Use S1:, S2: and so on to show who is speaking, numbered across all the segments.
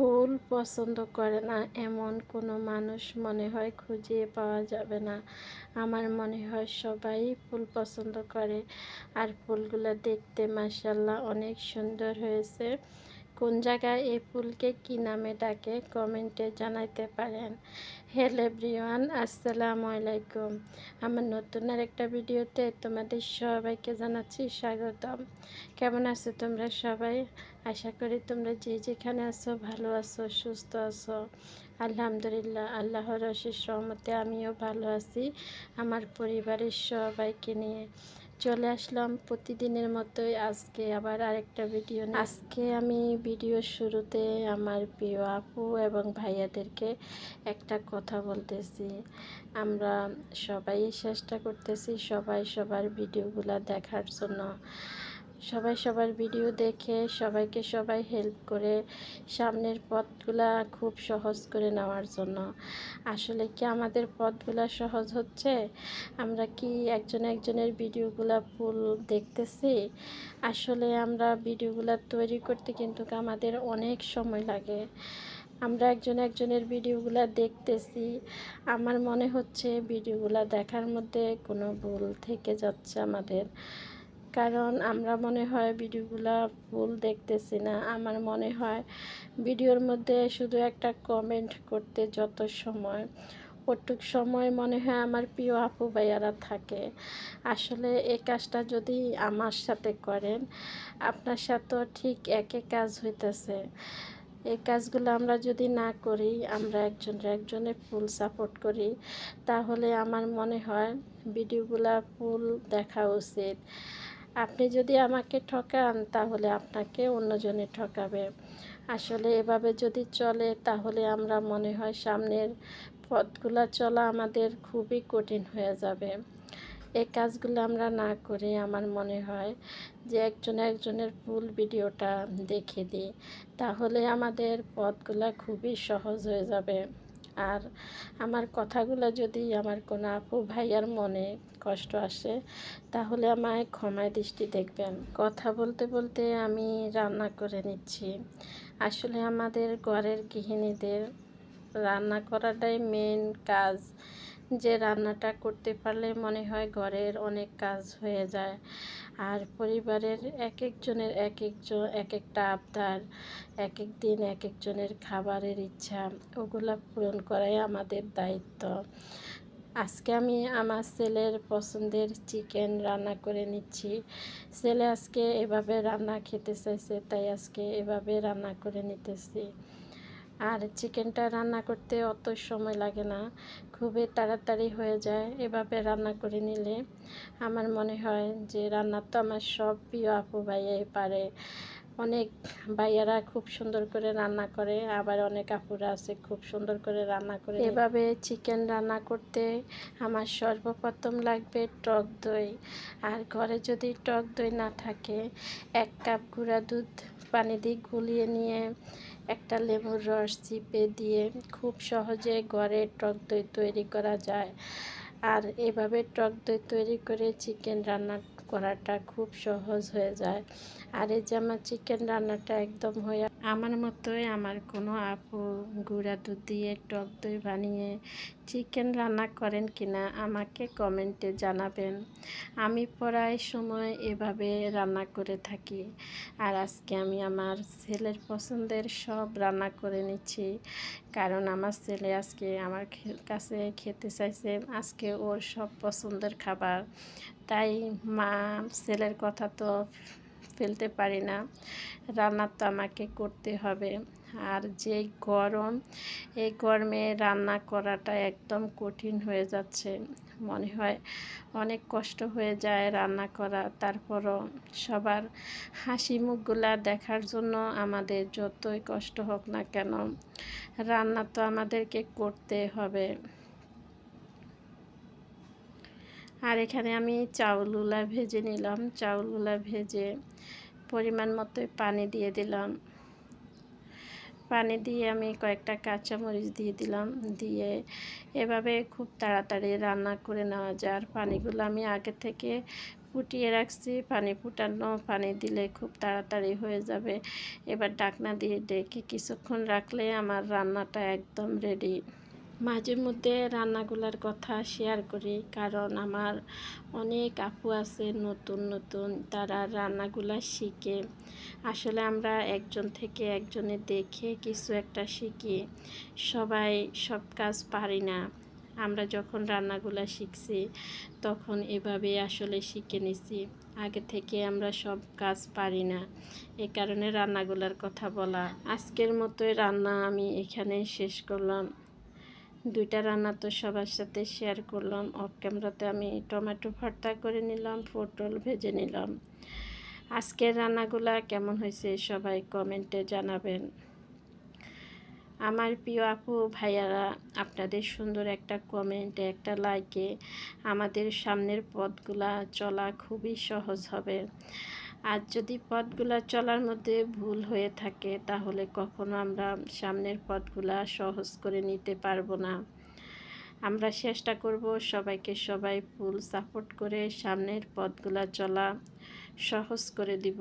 S1: ফুল পছন্দ করে না, এমন কোনো মানুষ মনে হয় খুঁজে পাওয়া যাবে না। আমার মনে হয় সবাই ফুল পছন্দ করে, আর ফুলগুলো দেখতে মাসাল্লাহ অনেক সুন্দর হয়েছে। কোন জায়গায় এই ফুলকে কি নামে ডাকে কমেন্টে জানাইতে পারেন। হ্যালো এভরিওয়ান, আসসালামু আলাইকুম। আমার নতুন আর একটা ভিডিওতে তোমাদের সবাইকে জানাচ্ছি স্বাগতম। কেমন আছো তোমরা সবাই? আশা করি তোমরা যে যেখানে আছো ভালো আছো, সুস্থ আছো। আলহামদুলিল্লাহ, আল্লাহর অশেষ সহমতে আমিও ভালো আছি, আমার পরিবারের সবাইকে নিয়ে। চলে আসলাম প্রতিদিনের মতোই আজকে আবার আরেকটা ভিডিও আজকে আমি ভিডিও শুরুতে আমার প্রিয় আপু এবং ভাইয়াদেরকে একটা কথা বলতেছি। আমরা সবাই চেষ্টা করতেছি সবাই সবার ভিডিওগুলো দেখার জন্য। সবাই সবার ভিডিও দেখে, সবাইকে সবাই হেল্প করে, সামনের পথগুলা খুব সহজ করে নেওয়ার জন্য। আসলে কি আমাদের পথগুলা সহজ হচ্ছে? আমরা কি একজন একজনের ভিডিওগুলা ফুল দেখতেছি? আসলে আমরা ভিডিওগুলা তৈরি করতে কিন্তু আমাদের অনেক সময় লাগে। আমরা একজন একজনের ভিডিওগুলা দেখতেছি। আমার মনে হচ্ছে ভিডিওগুলো দেখার মধ্যে কোনো ভুল থেকে যাচ্ছে আমাদের। কারণ আমরা মনে হয় ভিডিওগুলো ভুল দেখতেছি না। আমার মনে হয় ভিডিওর মধ্যে শুধু একটা কমেন্ট করতে যত সময় ওটুক সময় মনে হয় আমার প্রিয় আপু ভাইয়ারা থাকে। আসলে এই কাজটা যদি আমার সাথে করেন, আপনার সাথেও ঠিক একই কাজ হইতেছে। এই কাজগুলো আমরা যদি না করি, আমরা একজন একজনে ফুল সাপোর্ট করি, তাহলে আমার মনে হয় ভিডিওগুলা ফুল দেখা উচিত। আপনি যদি আমাকে ঠকান, তাহলে আপনাকে অন্যজনে ঠকাবে। আসলে এভাবে যদি চলে, তাহলে আমরা মনে হয় সামনের পথগুলো চলা আমাদের খুবই কঠিন হয়ে যাবে। এই কাজগুলো আমরা না করে আমার মনে হয় যে একজন একজনের ফুল ভিডিওটা দেখে দিই, তাহলে আমাদের পথগুলো খুবই সহজ হয়ে যাবে। আর আমার কথাগুলো যদি আমার কোনো আপু ভাইয়ার মনে কষ্ট আসে, তাহলে আমায় ক্ষমায় দৃষ্টি দেখবেন। কথা বলতে বলতে আমি রান্না করে নিচ্ছি। আসলে আমাদের ঘরের গৃহিণীদের রান্না করাটাই মেন কাজ। যে রান্নাটা করতে পারলে মনে হয় ঘরের অনেক কাজ হয়ে যায়। আর পরিবারের এক একজনের এক একজন এক একটা আবদার এক এক দিন এক একজনের খাবারের ইচ্ছা, ওগুলা পূরণ করাই আমাদের দায়িত্ব। আজকে আমি আমার ছেলের পছন্দের চিকেন রান্না করে নিচ্ছি। ছেলে আজকে এভাবে রান্না খেতে চাইছে, তাই আজকে এভাবে রান্না করে নিতেছি। আর চিকেনটা রান্না করতে অত সময় লাগে না, খুবই তাড়াতাড়ি হয়ে যায় এভাবে রান্না করে নিলে। আমার মনে হয় যে রান্না তো আমার সব প্রিয় আপু ভাইয়াই পারে। অনেক ভাইয়ারা খুব সুন্দর করে রান্না করে, আবার অনেক আপুরা আছে খুব সুন্দর করে রান্না করে এভাবে চিকেন রান্না করতে আমার সর্বপ্রথম লাগবে টক দই। আর ঘরে যদি টক দই না থাকে, এক কাপ গুঁড়া দুধ পানি দিয়ে গুলিয়ে নিয়ে একটা লেবুর রস চিপে দিয়ে খুব সহজে ঘরে টক দই তৈরি করা যায়। আর এভাবে টক দই তৈরি করে চিকেন রান্না করাটা খুব সহজ হয়ে যায়। আর এই যে আমার চিকেন রান্নাটা একদম হয়ে আমার মতোই আমার কোনো আপু গুঁড়া দুধ দিয়ে টক দই বানিয়ে চিকেন রান্না করেন কিনা আমাকে কমেন্টে জানাবেন। আমি প্রায় সময় এভাবে রান্না করে থাকি। আর আজকে আমি আমার ছেলের পছন্দের সব রান্না করে নিচ্ছি। কারণ আমার ছেলে আজকে আমার কাছে খেতে চাইছে আজকে ওর সব পছন্দের খাবার। তাই মা, ছেলের কথা তো ফেলতে পারি না। রান্না তো আমাকে করতে হবে। আর যে গরম এই গরমে রান্না করাটা একদম কঠিন হয়ে যাচ্ছে। মনে হয় অনেক কষ্ট হয়ে যায় রান্না করা। তারপরও সবার হাসি মুখগুলা দেখার জন্য আমাদের যতই কষ্ট হোক না কেন, রান্না তো আমাদেরকে করতে হবে। আর এখানে আমি চাউলগুলা ভেজে নিলাম। চাউলগুলা ভেজে পরিমাণ মতোই পানি দিয়ে দিলাম। পানি দিয়ে আমি কয়েকটা কাঁচামরিচ দিয়ে দিলাম। দিয়ে এভাবে খুব তাড়াতাড়ি রান্না করে নেওয়া যায়। আর পানিগুলো আমি আগে থেকে ফুটিয়ে রাখছি। পানি ফুটানো, পানি দিলে খুব তাড়াতাড়ি হয়ে যাবে। এবার ডাকনা দিয়ে ডেকে কিছুক্ষণ রাখলে আমার রান্নাটা একদম রেডি মাঝে মধ্যে রান্নাগুলার কথা শেয়ার করি, কারণ আমার অনেক আপু আছে নতুন নতুন, তারা রান্নাগুলা শিখে। আসলে আমরা একজন থেকে একজনে দেখে কিছু একটা শিখি, সবাই সব কাজ পারি না। আমরা যখন রান্নাগুলা শিখছি, তখন এভাবে আসলে শিখে নিছি, আগে থেকে আমরা সব কাজ পারি না। এ কারণে রান্নাগুলার কথা বলা। আজকের মতোই রান্না আমি এখানে শেষ করলাম। দুইটা রান্না তো সবার সাথে শেয়ার করলাম। অফ ক্যামেরাতে আমি টমেটো ভর্তা করে নিলাম, পটল ভেজে নিলাম। আজকের রান্নাগুলা কেমন হয়েছে সবাই কমেন্টে জানাবেন। আমার প্রিয় আপু, ভাইয়ারা, আপনাদের সুন্দর একটা কমেন্টে একটা লাইকে আমাদের সামনের পথগুলা চলা খুবই সহজ হবে। আর যদি পথগুলা চলার মধ্যে ভুল হয়ে থাকে, তাহলে কখনো আমরা সামনের পথগুলা সহজ করে নিতে পারব না। আমরা চেষ্টা করব সবাইকে সবাই ফুল সাপোর্ট করে সামনের পথগুলা চলা সহজ করে দিব।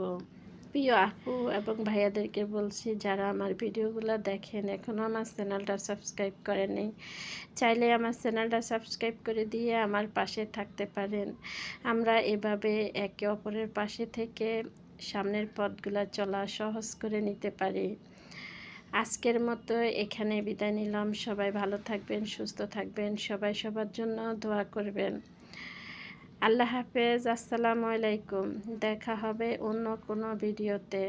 S1: প্রিয় আপু এবং ভাইয়াদেরকে বলছি, যারা আমার ভিডিওগুলো দেখেন এখনও আমার চ্যানেলটা সাবস্ক্রাইব করেনি চাইলে আমার চ্যানেলটা সাবস্ক্রাইব করে দিয়ে আমার পাশে থাকতে পারেন। আমরা এভাবে একে অপরের পাশে থেকে সামনের পথগুলো চলা সহজ করে নিতে পারি। আজকের মতো এখানে বিদায় নিলাম। সবাই ভালো থাকবেন, সুস্থ থাকবেন, সবাই সবার জন্য দোয়া করবেন। আল্লাহ হাফেজ আসসালামু আলাইকুম। দেখা হবে অন্য কোনো ভিডিওতে।